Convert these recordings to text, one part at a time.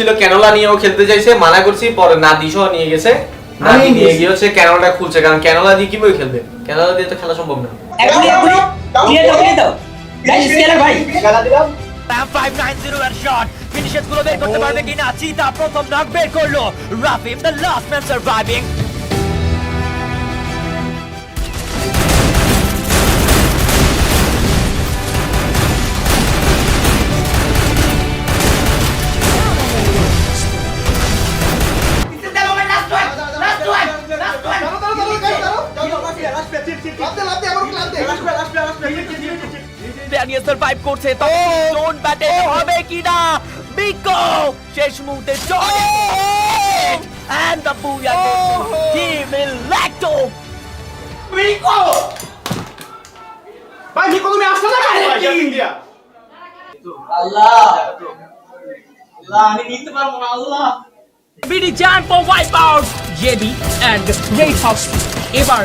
ছিল ক্যানোলা নিয়েও খেলতে চাইছে মানা করছি পরে নাদিসও নিয়ে গেছে। নাদি আমি নিয়ে গিয়ে হচ্ছে ক্যানোলাটা খুলছে কারণ ক্যানোলা দিয়ে কীভাবে খেলবে? ক্যানোলা দিয়ে তো খেলা সম্ভব না। এখনই এখনই ক্লিয়ার দাও ক্লিয়ার দাও গাইস স্কেলার ভাই। খেলা দিলাম প্যাম 590 এর শট ফিনিশেসগুলো বের করতে পারবে কিনা? চিতা প্রথম নক বের করল। রাফিম the last man surviving Daniel survive করছে তো জোন ব্যাটে হবে কিনা? বিকো শেষ মুহূর্তে জয় এন্ড দ্য বুয়া টিম ইলেক্টো ভাই নিকো তুমি আসছো না আল্লাহ। আল্লাহ আমি নিতে পারব না আল্লাহ। BD Champ wipe out JB and Red Hawks এবার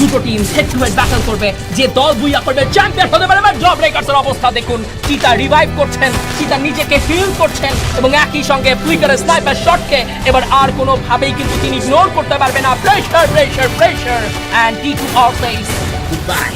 দুটো team head to head battle করবে। যে দল বুইয়া করবে চ্যাম্পিয়ন হতে পারে জব ব্রেকার্সের অবস্থা দেখুন। চিতা রিভাইভ করছেন, চিতা নিজেকে হিল করছেন এবং একই সঙ্গে ফ্লিকারের স্নাইপার শটকে এবার আর কোনোভাবেই কিন্তু তিনি ইগনোর করতে পারবে না। Pressure pressure pressure and T two says good bye